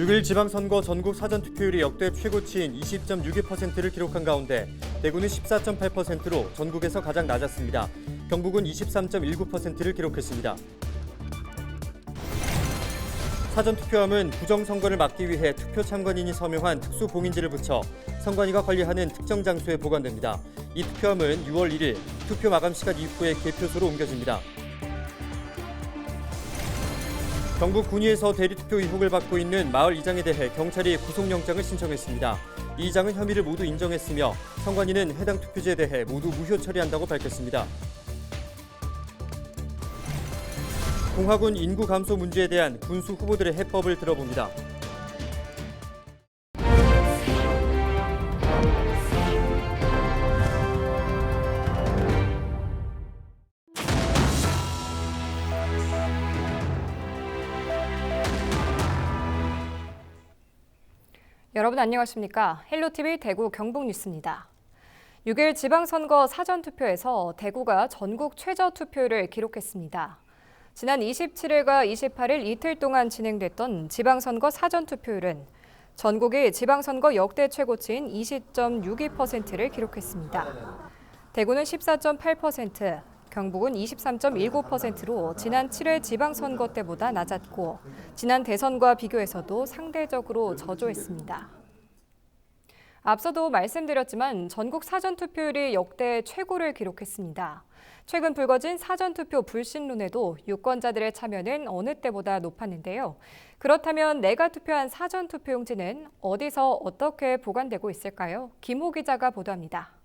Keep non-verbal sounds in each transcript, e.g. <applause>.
6일 지방선거 전국 사전 투표율이 역대 최고치인 20.62%를 기록한 가운데 대구는 14.8%로 전국에서 가장 낮았습니다. 경북은 23.19%를 기록했습니다. 사전 투표함은 부정 선거를 막기 위해 투표 참관인이 서명한 특수 봉인지를 붙여 선관위가 관리하는 특정 장소에 보관됩니다. 이 투표함은 6월 1일 투표 마감 시간 이후에 개표소로 옮겨집니다. 경북 군위에서 대리투표 의혹을 받고 있는 마을 이장에 대해 경찰이 구속영장을 신청했습니다. 이 이장은 혐의를 모두 인정했으며 선관위는 해당 투표지에 대해 모두 무효 처리한다고 밝혔습니다. 공화군 인구 감소 문제에 대한 군수 후보들의 해법을 들어봅니다. 여러분 안녕하십니까? 헬로티비 대구 경북 뉴스입니다. 6일 지방선거 사전투표에서 대구가 전국 최저 투표율을 기록했습니다. 지난 27일과 28일 이틀 동안 진행됐던 지방선거 사전투표율은 전국이 지방선거 역대 최고치인 20.62%를 기록했습니다. 대구는 14.8%, 경북은 23.19%로 지난 7회 지방선거 때보다 낮았고 지난 대선과 비교해서도 상대적으로 저조했습니다. 앞서도 말씀드렸지만 전국 사전투표율이 역대 최고를 기록했습니다. 최근 불거진 사전투표 불신론에도 유권자들의 참여는 어느 때보다 높았는데요. 그렇다면 내가 투표한 사전투표용지는 어디서 어떻게 보관되고 있을까요? 김호 기자가 보도합니다.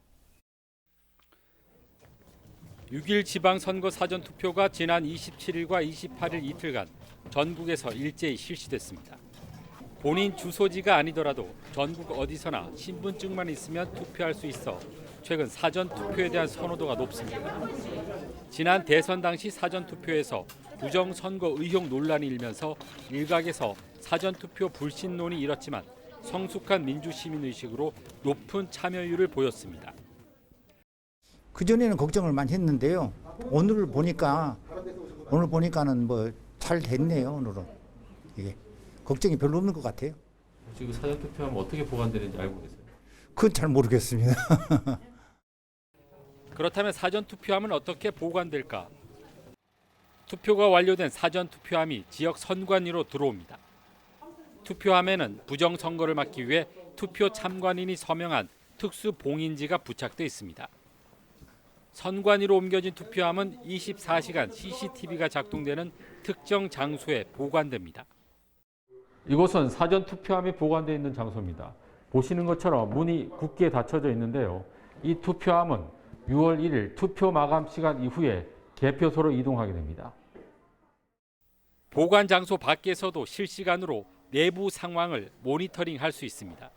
6일 지방선거 사전투표가 지난 27일과 28일 이틀간 전국에서 일제히 실시됐습니다. 본인 주소지가 아니더라도 전국 어디서나 신분증만 있으면 투표할 수 있어 최근 사전 투표에 대한 선호도가 높습니다. 지난 대선 당시 사전 투표에서 부정 선거 의혹 논란이 일면서 일각에서 사전 투표 불신론이 일었지만 성숙한 민주 시민 의식으로 높은 참여율을 보였습니다. 그전에는 걱정을 많이 했는데요. 오늘 보니까 오늘 보니까는 뭐 잘 됐네요. 오늘은 이게 걱정이 별로 없는 것 같아요. 지금 사전 투표하면 어떻게 보관되는지 알고 계세요? 그건 잘 모르겠습니다. <laughs> 그렇다면 사전 투표함은 어떻게 보관될까? 투표가 완료된 사전 투표함이 지역 선관위로 들어옵니다. 투표함에는 부정 선거를 막기 위해 투표 참관인이 서명한 특수 봉인지가 부착돼 있습니다. 선관위로 옮겨진 투표함은 24시간 CCTV가 작동되는 특정 장소에 보관됩니다. 이곳은 사전 투표함이 보관되어 있는 장소입니다. 보시는 것처럼 문이 굳게 닫혀져 있는데요. 이 투표함은 6월 1일 투표 마감 시간 이후에 개표소로 이동하게 됩니다. 보관 장소 밖에서도 실시간으로 내부 상황을 모니터링할 수 있습니다.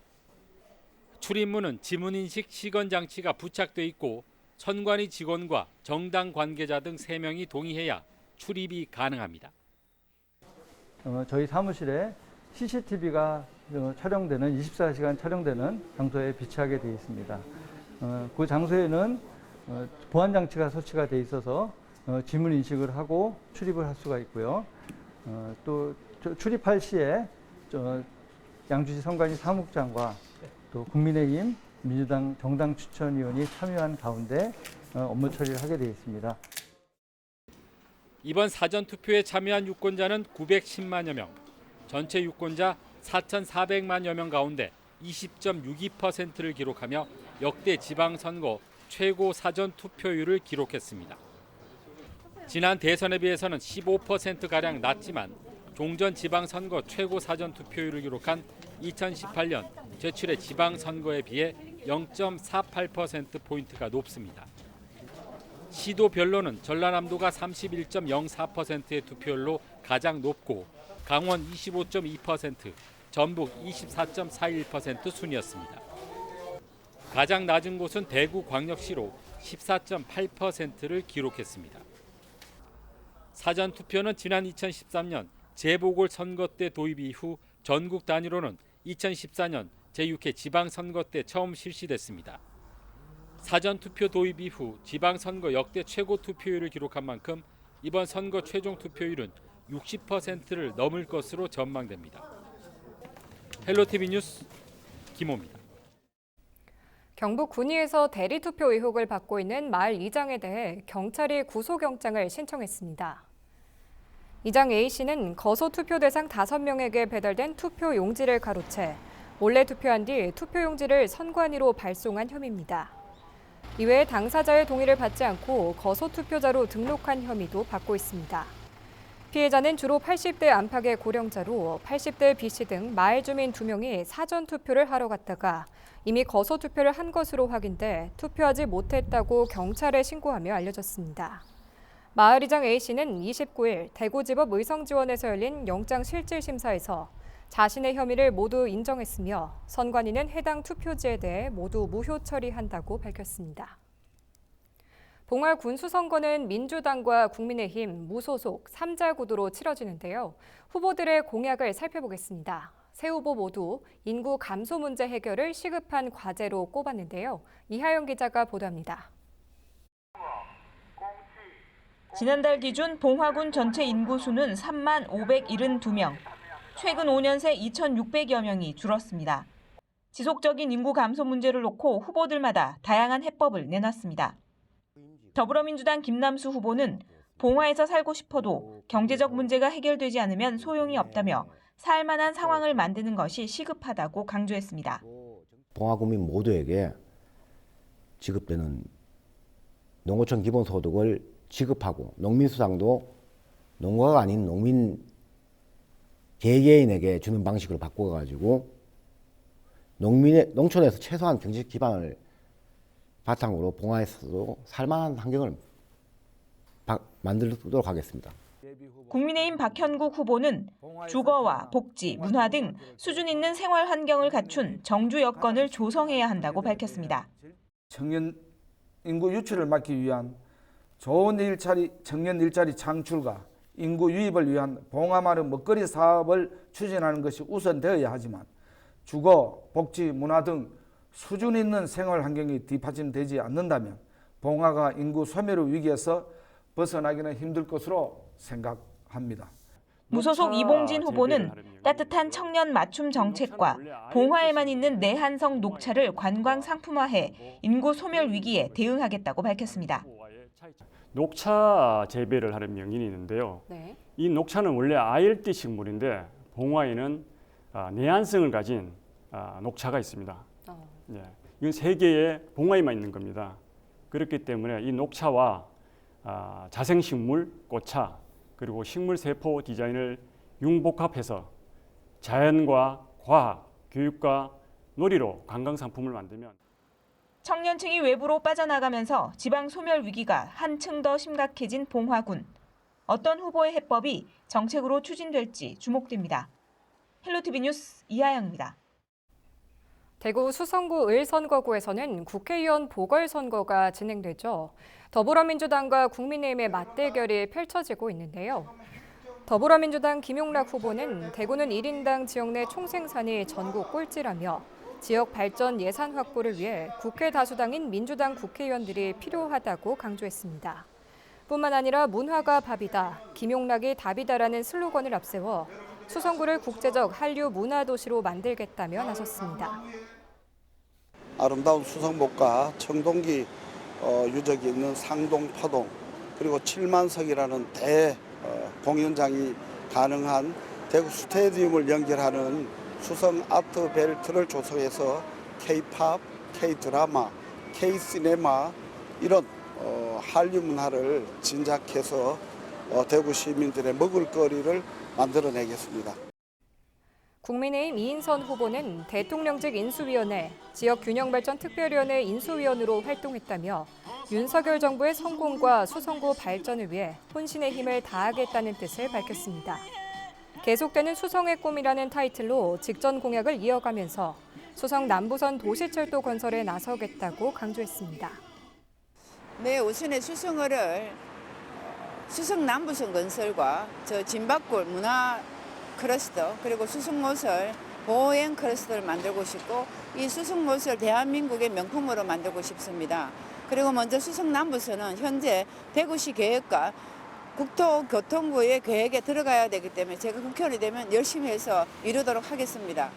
출입문은 지문 인식 시건 장치가 부착돼 있고 선관위 직원과 정당 관계자 등 3명이 동의해야 출입이 가능합니다. 어, 저희 사무실에 CCTV가 어, 촬영되는 24시간 촬영되는 장소에 비치하게 되어 있습니다. 어, 그 장소에는 어, 보안 장치가 설치가 되어 있어서 어, 지문 인식을 하고 출입을 할 수가 있고요. 어, 또 저- 출입할 시에 저 양주시 선관위 사무국장과 또 국민의힘 민주당 정당 추천위원이 참여한 가운데 어, 업무 처리를 하게 되어 있습니다. 이번 사전 투표에 참여한 유권자는 910만여 명, 전체 유권자 4,400만여 명 가운데 20.62%를 기록하며 역대 지방선거 최고 사전 투표율을 기록했습니다. 지난 대선에 비해서는 15% 가량 낮지만 종전 지방선거 최고 사전 투표율을 기록한 2018년 제7회 지방선거에 비해 0.48% 포인트가 높습니다. 시도별로는 전라남도가 31.04%의 투표율로 가장 높고 강원 25.2%, 전북 24.41% 순이었습니다. 가장 낮은 곳은 대구 광역시로 14.8%를 기록했습니다. 사전 투표는 지난 2013년 재보궐 선거 때 도입 이후 전국 단위로는 2014년 제6회 지방선거 때 처음 실시됐습니다. 사전 투표 도입 이후 지방선거 역대 최고 투표율을 기록한 만큼 이번 선거 최종 투표율은 60%를 넘을 것으로 전망됩니다. 헬로티비 뉴스 김호입니다. 경북 군위에서 대리 투표 의혹을 받고 있는 마을 이장에 대해 경찰이 구속영장을 신청했습니다. 이장 A씨는 거소 투표 대상 5명에게 배달된 투표 용지를 가로채 몰래 투표한 뒤 투표 용지를 선관위로 발송한 혐의입니다. 이외에 당사자의 동의를 받지 않고 거소 투표자로 등록한 혐의도 받고 있습니다. 피해자는 주로 80대 안팎의 고령자로 80대 B씨 등 마을 주민 2명이 사전 투표를 하러 갔다가 이미 거소 투표를 한 것으로 확인돼 투표하지 못했다고 경찰에 신고하며 알려졌습니다. 마을이장 A씨는 29일 대구지법 의성지원에서 열린 영장 실질 심사에서 자신의 혐의를 모두 인정했으며 선관위는 해당 투표지에 대해 모두 무효 처리한다고 밝혔습니다. 봉화 군수선거는 민주당과 국민의힘, 무소속 3자 구도로 치러지는데요. 후보들의 공약을 살펴보겠습니다. 세 후보 모두 인구 감소 문제 해결을 시급한 과제로 꼽았는데요. 이하영 기자가 보도합니다. 지난달 기준 봉화군 전체 인구 수는 3만 572명, 최근 5년 새 2,600여 명이 줄었습니다. 지속적인 인구 감소 문제를 놓고 후보들마다 다양한 해법을 내놨습니다. 더불어민주당 김남수 후보는 봉화에서 살고 싶어도 경제적 문제가 해결되지 않으면 소용이 없다며 살만한 상황을 만드는 것이 시급하다고 강조했습니다. 봉화 구민 모두에게 지급되는 농어촌 기본소득을 지급하고 농민수당도 농가가 아닌 농민 개개인에게 주는 방식으로 바꿔가지고 농민의 농촌에서 최소한 경제 기반을 바탕으로 봉화에서도 살만한 환경을 바- 만들도록 하겠습니다. 국민의힘 박현국 후보는 주거와 복지, 문화 등 수준 있는 생활 환경을 갖춘 정주 여건을 조성해야 한다고 밝혔습니다. 청년 인구 유출을 막기 위한 좋은 일자리 청년 일자리 창출과 인구 유입을 위한 봉화마을 먹거리 사업을 추진하는 것이 우선되어야 하지만 주거, 복지, 문화 등 수준 있는 생활 환경이 뒷받침되지 않는다면 봉화가 인구 소멸의 위기에서 벗어나기는 힘들 것으로 생각합니다. 무소속 이봉진 후보는 따뜻한 청년 맞춤 정책과 봉화에만 있는 내한성 녹차를 관광 상품화해 인구 소멸 위기에 대응하겠다고 밝혔습니다. 녹차 재배를 하는 명인이 있는데요. 네. 이 녹차는 원래 아열대 식물인데 봉화에는 아, 내한성을 가진 아, 녹차가 있습니다. 어. 예, 이건 세계에 봉화에만 있는 겁니다. 그렇기 때문에 이 녹차와 아, 자생식물, 꽃차 그리고 식물 세포 디자인을 융복합해서 자연과 과학, 교육과 놀이로 관광 상품을 만들면 청년층이 외부로 빠져나가면서 지방 소멸 위기가 한층 더 심각해진 봉화군. 어떤 후보의 해법이 정책으로 추진될지 주목됩니다. 헬로티비 뉴스 이하영입니다. 대구 수성구 을선거구에서는 국회의원 보궐선거가 진행되죠. 더불어민주당과 국민의힘의 맞대결이 펼쳐지고 있는데요. 더불어민주당 김용락 후보는 대구는 1인당 지역 내 총생산이 전국 꼴찌라며 지역 발전 예산 확보를 위해 국회 다수당인 민주당 국회의원들이 필요하다고 강조했습니다. 뿐만 아니라 문화가 밥이다, 김용락이 답이다라는 슬로건을 앞세워 수성구를 국제적 한류 문화 도시로 만들겠다며 나섰습니다. 아름다운 수성목과 청동기 어, 유적이 있는 상동 파동 그리고 7만석이라는 대 어, 공연장이 가능한 대구 스테디움을 연결하는 수성 아트 벨트를 조성해서 K-팝, K-드라마, K-시네마 이런 어, 한류 문화를 진작해서 어, 대구 시민들의 먹을거리를 만들어내겠습니다. 국민의힘 이인선 후보는 대통령직 인수위원회, 지역균형발전특별위원회 인수위원으로 활동했다며 윤석열 정부의 성공과 수성구 발전을 위해 혼신의 힘을 다하겠다는 뜻을 밝혔습니다. 계속되는 수성의 꿈이라는 타이틀로 직전 공약을 이어가면서 수성 남부선 도시철도 건설에 나서겠다고 강조했습니다. 매 오순의 수성어를 수성 남부선 건설과 저 진박골 문화 클러스터 그리고 수성모설 보행 클러스터를 만들고 싶고 이 수성모설 대한민국의 명품으로 만들고 싶습니다. 그리고 먼저 수성 남부선은 현재 대구시 계획과 국토교통부의 계획에 들어가야 되기 때문에 제가 국회의원이 되면 열심히 해서 이루도록 하겠습니다.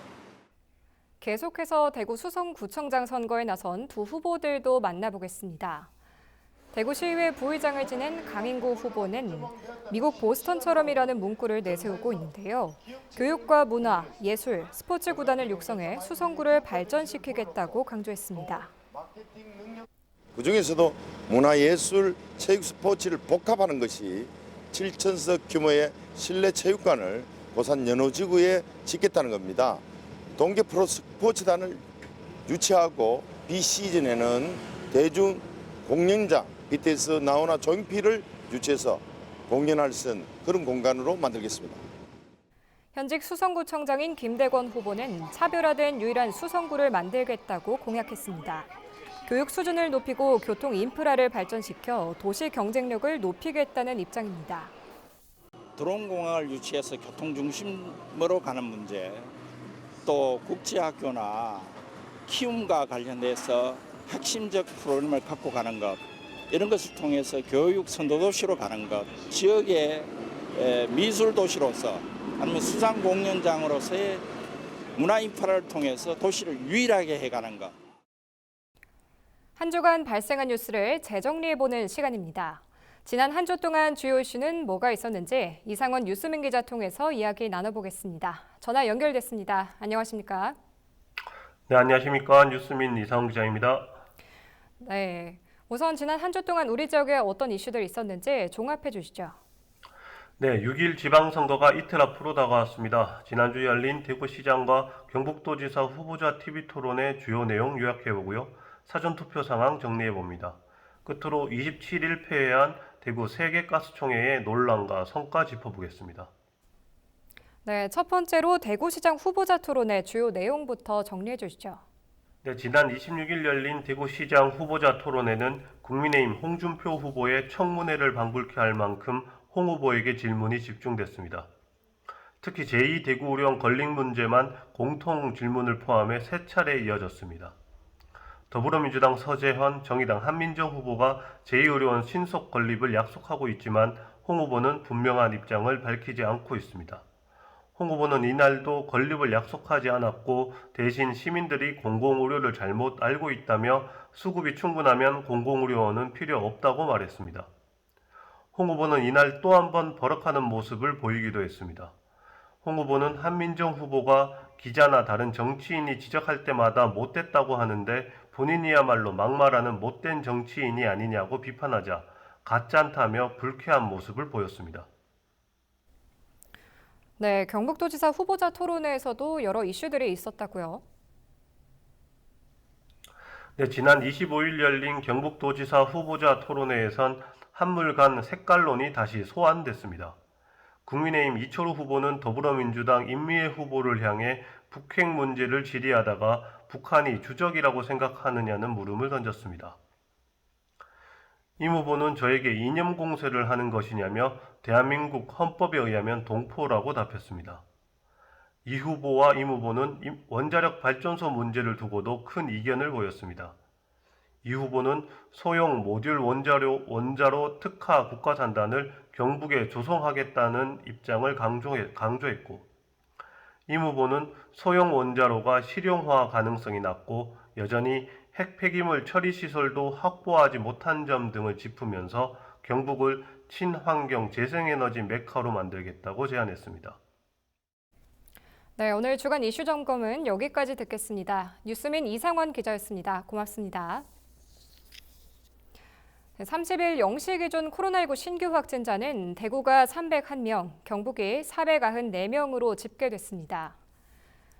계속해서 대구 수성구청장 선거에 나선 두 후보들도 만나보겠습니다. 대구시의회 부의장을 지낸 강인구 후보는 미국 보스턴처럼이라는 문구를 내세우고 있는데요. 교육과 문화, 예술, 스포츠 구단을 육성해 수성구를 발전시키겠다고 강조했습니다. 그중에서도 문화예술, 체육, 스포츠를 복합하는 것이 7천석 규모의 실내 체육관을 고산 연호지구에 짓겠다는 겁니다. 동계 프로 스포츠단을 유치하고 비시즌에는 대중 공연장, BTS 나오나 조용필을 유치해서 공연할 수 있는 그런 공간으로 만들겠습니다. 현직 수성구청장인 김대권 후보는 차별화된 유일한 수성구를 만들겠다고 공약했습니다. 교육 수준을 높이고 교통 인프라를 발전시켜 도시 경쟁력을 높이겠다는 입장입니다. 드론 공항을 유치해서 교통 중심으로 가는 문제, 또 국제학교나 키움과 관련돼서 핵심적 프로그램을 갖고 가는 것, 이런 것을 통해서 교육 선도 도시로 가는 것, 지역의 에, 미술 도시로서 아니면 수상 공연장으로서의 문화 인프라를 통해서 도시를 유일하게 해가는 것. 한 주간 발생한 뉴스를 재정리해보는 시간입니다. 지난 한 주 동안 주요 이슈는 뭐가 있었는지 이상원 뉴스민 기자 통해서 이야기 나눠보겠습니다. 전화 연결됐습니다. 안녕하십니까? 네, 안녕하십니까. 뉴스민 이상훈 기자입니다. 네. 우선 지난 한 주 동안 우리 지역에 어떤 이슈들이 있었는지 종합해 주시죠. 네, 6일 지방선거가 이틀 앞으로 다가왔습니다. 지난주 열린 대구시장과 경북도지사 후보자 TV 토론의 주요 내용 요약해보고요. 사전투표 상황 정리해 봅니다. 끝으로 27일 폐회한 대구 세계가스총회의 논란과 성과 짚어보겠습니다. 네, 첫 번째로 대구시장 후보자 토론의 주요 내용부터 정리해 주시죠. 네, 지난 26일 열린 대구시장 후보자 토론회는 국민의힘 홍준표 후보의 청문회를 방불케 할 만큼 홍 후보에게 질문이 집중됐습니다. 특히 제2대구의령 건립 문제만 공통 질문을 포함해 세 차례 이어졌습니다. 더불어민주당 서재현, 정의당 한민정 후보가 제2의료원 신속 건립을 약속하고 있지만 홍 후보는 분명한 입장을 밝히지 않고 있습니다. 홍 후보는 이날도 건립을 약속하지 않았고 대신 시민들이 공공의료를 잘못 알고 있다며 수급이 충분하면 공공의료원은 필요 없다고 말했습니다. 홍 후보는 이날 또 한 번 버럭하는 모습을 보이기도 했습니다. 홍 후보는 한민정 후보가 기자나 다른 정치인이 지적할 때마다 못됐다고 하는데 본인이야말로 막말하는 못된 정치인이 아니냐고 비판하자 가짠다며 불쾌한 모습을 보였습니다. 네, 경북도지사 후보자 토론회에서도 여러 이슈들이 있었다고요. 네, 지난 25일 열린 경북도지사 후보자 토론회에선 한물간 색깔론이 다시 소환됐습니다. 국민의힘 이철우 후보는 더불어민주당 임미애 후보를 향해 북핵 문제를 질의하다가 북한이 주적이라고 생각하느냐는 물음을 던졌습니다. 임 후보는 저에게 이념 공세를 하는 것이냐며 대한민국 헌법에 의하면 동포라고 답했습니다. 이 후보와 임 후보는 원자력 발전소 문제를 두고도 큰 이견을 보였습니다. 이 후보는 소형 모듈 원자로, 원자로 특화 국가산단을 경북에 조성하겠다는 입장을 강조했고, 임 후보는 소형 원자로가 실용화 가능성이 낮고 여전히 핵 폐기물 처리 시설도 확보하지 못한 점 등을 짚으면서 경북을 친환경 재생에너지 메카로 만들겠다고 제안했습니다. 네, 오늘 주간 이슈 점검은 여기까지 듣겠습니다. 뉴스민 이상원 기자였습니다. 고맙습니다. 30일 0시 기준 코로나19 신규 확진자는 대구가 301명, 경북이 494명으로 집계됐습니다.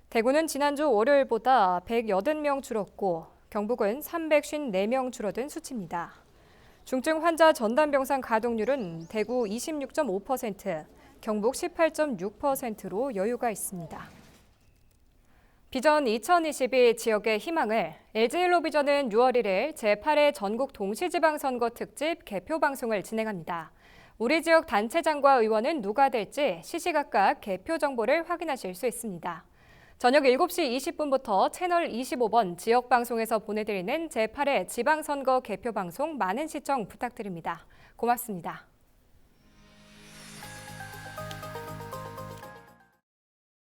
대구는 지난주 월요일보다 180명 줄었고 경북은 354명 줄어든 수치입니다. 중증 환자 전담 병상 가동률은 대구 26.5%, 경북 18.6%로 여유가 있습니다. 비전 2022 지역의 희망을 LG일로비전은 6월 1일 제8회 전국 동시지방선거 특집 개표 방송을 진행합니다. 우리 지역 단체장과 의원은 누가 될지 시시각각 개표 정보를 확인하실 수 있습니다. 저녁 7시 20분부터 채널 25번 지역 방송에서 보내드리는 제8회 지방선거 개표 방송 많은 시청 부탁드립니다. 고맙습니다.